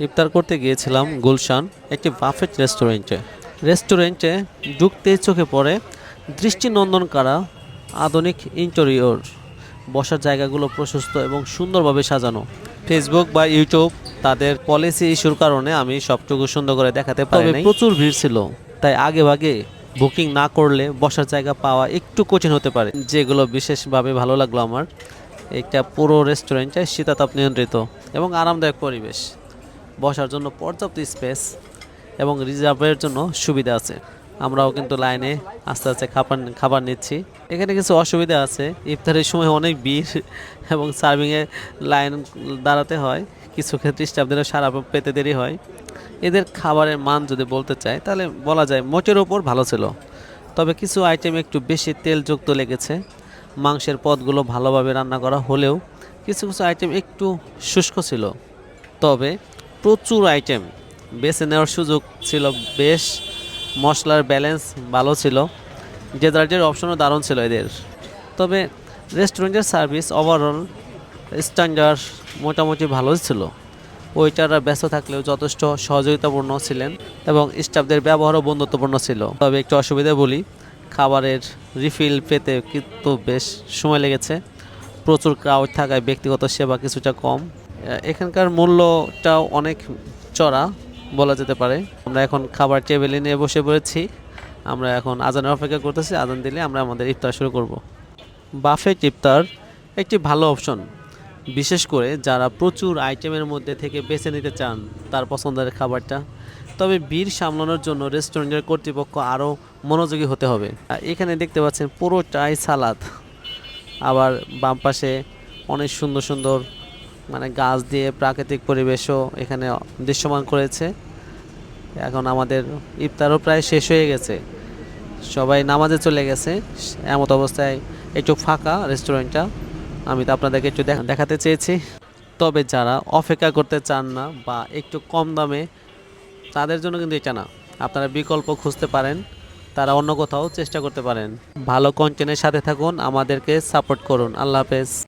ইফতার করতে গিয়েছিলাম গুলশান একটি বাফেট রেস্টুরেন্টে। রেস্টুরেন্টে ঢুকতেই চোখে পড়ে দৃষ্টিনন্দন কারা আধুনিক ইন্টেরিয়র বসার জায়গাগুলো প্রশস্ত এবং সুন্দরভাবে সাজানো। ফেসবুক বা ইউটিউব তাদের পলিসি ইস্যুর কারণে আমি সবটুকু সুন্দর করে দেখাতে পারি প্রচুর ভিড় ছিল তাই আগে ভাগে বুকিং না করলে বসার জায়গা পাওয়া একটু কঠিন হতে পারে। যেগুলো বিশেষভাবে ভালো লাগল আমার। একটা পুরো রেস্টুরেন্টে শীতাতাপ নিয়ন্ত্রিত এবং আরামদায়ক পরিবেশ। বসার জন্য পর্যাপ্ত স্পেস এবং রিজার্ভের জন্য সুবিধা আছে। আমরাও কিন্তু লাইনে আস্তে আস্তে খাবার খাবার নিচ্ছি। এখানে কিছু অসুবিধা আছে। ইফতারের সময় অনেক ভিড় এবং সার্ভিংয়ে লাইন দাঁড়াতে হয়। কিছু ক্ষেত্রে স্টাফদেরও সারা পেতে দেরি হয়। এদের খাবারের মান যদি বলতে চাই, তাহলে বলা যায় মোটের ওপর ভালো ছিল। তবে কিছু আইটেম একটু বেশি তেলযুক্ত লেগেছে। মাংসের পদগুলো ভালোভাবে রান্না করা হলেও কিছু কিছু আইটেম একটু শুষ্ক ছিল। তবে প্রচুর আইটেম। বেছে নেওয়ার সুযোগ ছিল বেশ, মশলার ব্যালেন্স ভালো ছিল। ডেজার্টের অপশনও দারুণ ছিল এদের। তবে রেস্টুরেন্টের সার্ভিস ওভারঅল স্ট্যান্ডার্ড মোটামুটি ভালোই ছিল। ওয়েটাররা ব্যস্ত থাকলেও যথেষ্ট সহযোগিতাপূর্ণ ছিলেন এবং স্টাফদের ব্যবহারও বন্ধুত্বপূর্ণ ছিল। তবে একটু অসুবিধা বলি, খাবারের রিফিল পেতে কিন্তু বেশ সময় লেগেছে। প্রচুর ক্রাউড থাকায় ব্যক্তিগত সেবা কিছুটা কম। এখানকার মূল্যটাও অনেক চড়া বলা যেতে পারে। আমরা এখন খাবার টেবিলে নিয়ে বসে পড়েছি। আমরা এখন আজানের অপেক্ষা করতেছি। আজান দিলে আমরা আমাদের ইফতার শুরু করব। বাফেট ইফতার একটি ভালো অপশন। বিশেষ করে যারা প্রচুর আইটেমের মধ্যে থেকে বেছে নিতে চান তার পছন্দের খাবারটা। তবে ভিড় সামলানোর জন্য রেস্টুরেন্টের কর্তৃপক্ষ আরও মনোযোগী হতে হবে। এখানে দেখতে পাচ্ছেন পুরোটাই সালাদ আবার বাম পাশে অনেক সুন্দর সুন্দর মানে গাছ দিয়ে প্রাকৃতিক পরিবেশও এখানে দৃশ্যমান করেছে। এখন আমাদের ইফতারও প্রায় শেষ হয়ে গেছে। সবাই নামাজে চলে গেছে। এমত অবস্থায় একটু ফাঁকা রেস্টুরেন্টটা। আমি তো আপনাদেরকে একটু দেখাতে চেয়েছি। তবে যারা অপেক্ষা করতে চান না বা একটু কম দামে, তাদের জন্য কিন্তু এটা না। আপনারা বিকল্প খুঁজতে পারেন। তারা অন্য কোথাও চেষ্টা করতে পারেন। ভালো কন্টেন্টের সাথে থাকুন। আমাদেরকে সাপোর্ট করুন। আল্লাহ হাফেজ।